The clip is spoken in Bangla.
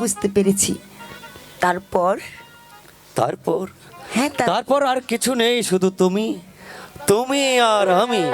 বুঝতে পেরেছি। তারপর? তারপর? হ্যাঁ তার- তারপর আর কিছু নেই শুধু তুমি। তুমি আর আমি।